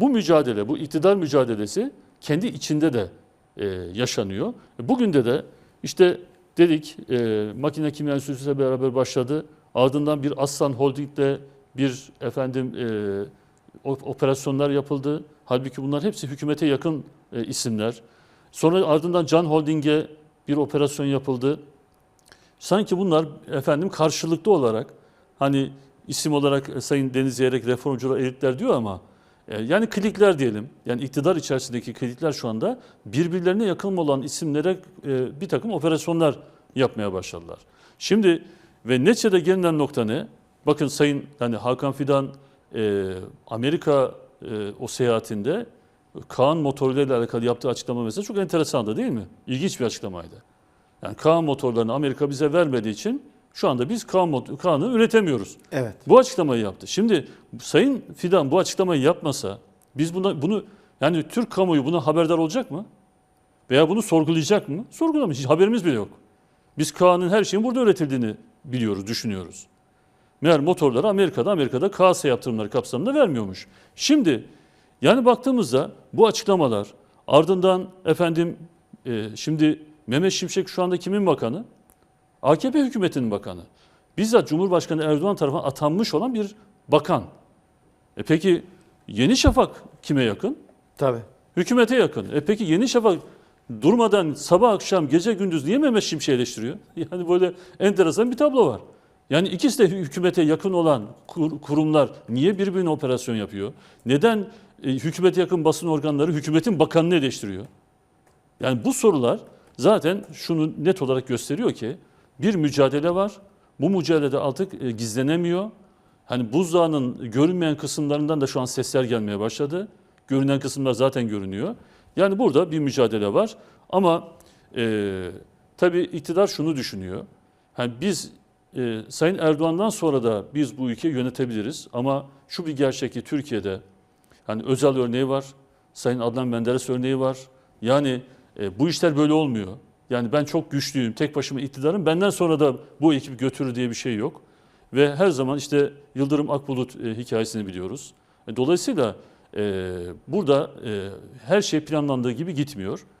Bu mücadele, bu iktidar mücadelesi kendi içinde de e, yaşanıyor. Bugün de de işte dedik e, makine kimya enstitüsüyle beraber başladı. Ardından bir Aslan Holding'de bir efendim e, operasyonlar yapıldı. Halbuki bunlar hepsi hükümete yakın e, isimler. Sonra ardından Can Holding'e bir operasyon yapıldı. Sanki bunlar efendim karşılıklı olarak hani isim olarak e, Sayın Deniz Yeyrek reformcular elitler diyor ama yani klikler diyelim. Yani iktidar içerisindeki klikler şu anda birbirlerine yakın olan isimlere e, bir takım operasyonlar yapmaya başladılar. Şimdi ve neticede gelinen nokta ne? Bakın Sayın hani Hakan Fidan e, Amerika e, o seyahatinde Kaan motorlarıyla alakalı yaptığı açıklama mesela çok enteresandı değil mi? İlginç bir açıklamaydı. Yani Kaan motorlarını Amerika bize vermediği için şu anda biz Kaan, Kaan'ı üretemiyoruz. Evet. Bu açıklamayı yaptı. Şimdi Sayın Fidan bu açıklamayı yapmasa biz buna, bunu yani Türk kamuoyu buna haberdar olacak mı? Veya bunu sorgulayacak mı? Sorgulamayacak. Hiç haberimiz bile yok. Biz Kaan'ın her şeyin burada üretildiğini biliyoruz, düşünüyoruz. Meğer motorları Amerika'da, Amerika'da KASA yaptırımları kapsamında vermiyormuş. Şimdi yani baktığımızda bu açıklamalar ardından efendim e, şimdi Mehmet Şimşek şu anda kimin bakanı? AKP hükümetinin bakanı. Bizzat Cumhurbaşkanı Erdoğan tarafından atanmış olan bir bakan. E peki Yeni Şafak kime yakın? Tabii. Hükümete yakın. E peki Yeni Şafak durmadan sabah akşam gece gündüz niye Mehmet Şimşek'i eleştiriyor? Yani böyle enteresan bir tablo var. Yani ikisi de hükümete yakın olan kur- kurumlar niye birbirine operasyon yapıyor? Neden e, hükümete yakın basın organları hükümetin bakanını eleştiriyor? Yani bu sorular zaten şunu net olarak gösteriyor ki bir mücadele var. Bu mücadelede artık e, gizlenemiyor. Hani buzdağının görünmeyen kısımlarından da şu an sesler gelmeye başladı. Görünen kısımlar zaten görünüyor. Yani burada bir mücadele var. Ama e, tabii iktidar şunu düşünüyor. Yani biz e, Sayın Erdoğan'dan sonra da biz bu ülkeyi yönetebiliriz. Ama şu bir gerçek ki Türkiye'de hani özel örneği var. Sayın Adnan Menderes örneği var. Yani e, bu işler böyle olmuyor. Yani ben çok güçlüyüm, tek başıma iktidarım. Benden sonra da bu ekibi götürür diye bir şey yok. Ve her zaman işte Yıldırım Akbulut e, hikayesini biliyoruz. E, dolayısıyla e, burada e, her şey planlandığı gibi gitmiyor.